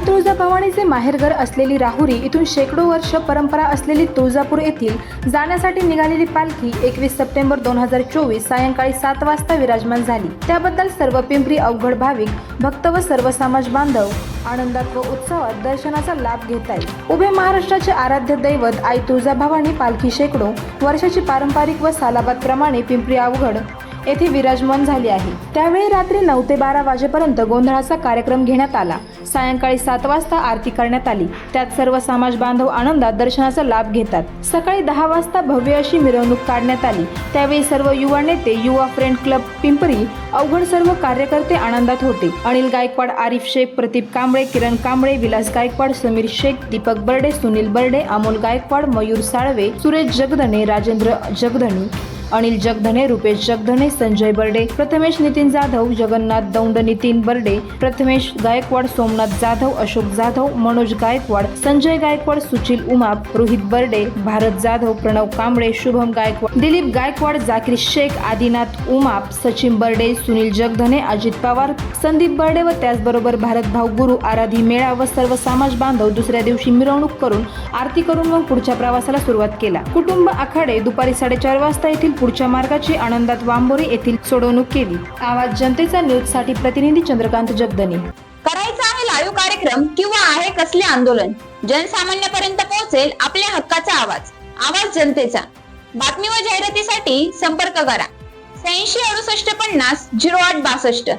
तुळजाभवानीचे माहेरघर असलेली राहुरी इथून शेकडो वर्ष परंपरा असलेली तुळजापूर येथील जाण्यासाठी निघालेली पालखी एकवीस सप्टेंबर दोन हजार चोवीस सायंकाळी सात वाजता विराजमान झाली. त्याबद्दल सर्व पिंपरी अवघड भाविक भक्त व सर्व समाज बांधव आनंदात व उत्सवात दर्शनाचा लाभ घेत आहेत उभे महाराष्ट्राचे आराध्य दैवत आई तुळजाभवानी पालखी शेकडो वर्षाची पारंपरिक व सालाबाद प्रमाणे पिंपरी अवघड येथे विराजमान झाली आहे. त्यावेळी रात्री नऊ ते बारा वाजेपर्यंत गोंधळाचा कार्यक्रम घेण्यात आला. सायंकाळी सात वाजता आरती करण्यात आली. त्यात सर्व समाज बांधव आनंदात दर्शनाचा लाभ घेतात. सकाळी दहा वाजता भव्य अशी मिरवणूक काढण्यात आली. त्यावेळी सर्व युवा नेते युवा फ्रेंड क्लब पिंपरी अवघड सर्व कार्यकर्ते आनंदात होते. अनिल गायकवाड आरिफ शेख प्रदीप कांबळे किरण कांबळे विलास गायकवाड समीर शेख दीपक बर्डे सुनील बर्डे अमोल गायकवाड मयूर साळवे सुरेश जगधने राजेंद्र जगधनी अनिल जगधने रुपेश जगधने संजय बर्डे प्रथमेश नितीन जाधव जगन्नाथ दौंड नितीन बर्डे प्रथमेश गायकवाड सोमनाथ जाधव अशोक जाधव मनोज गायकवाड संजय गायकवाड सुशील उमाप रोहित बर्डे भारत जाधव प्रणव कांबळे शुभम गायकवाड दिलीप गायकवाड जाकीर शेख आदिनाथ उमाप सचिन बर्डे सुनील जगधने अजित पवार संदीप बर्डे व त्याचबरोबर भारत गुरु आराधी मेळा व सर्व समाज बांधव दुसऱ्या दिवशी मिरवणूक करून आरती करून मग पुढच्या प्रवासाला सुरुवात केला. कुटुंब आखाडे दुपारी साडेचार वाजता येथील पुढच्या मार्गाची आनंदात वांबोरी येथील सोडवणूक केली. आवाज जनतेचा न्यूजसाठी प्रतिनिधी चंद्रकांत जगदनी करायचा आहे लाईव्ह कार्यक्रम किंवा आहे कसले आंदोलन? जनसामान्यापर्यंत पोहोचेल आपल्या हक्काचा आवाज. आवाज जनतेचा. बातमी व जाहिरातीसाठी संपर्क करा. शहाऐंशी अडुसष्ट पन्नास झिरो आठ बासष्ट.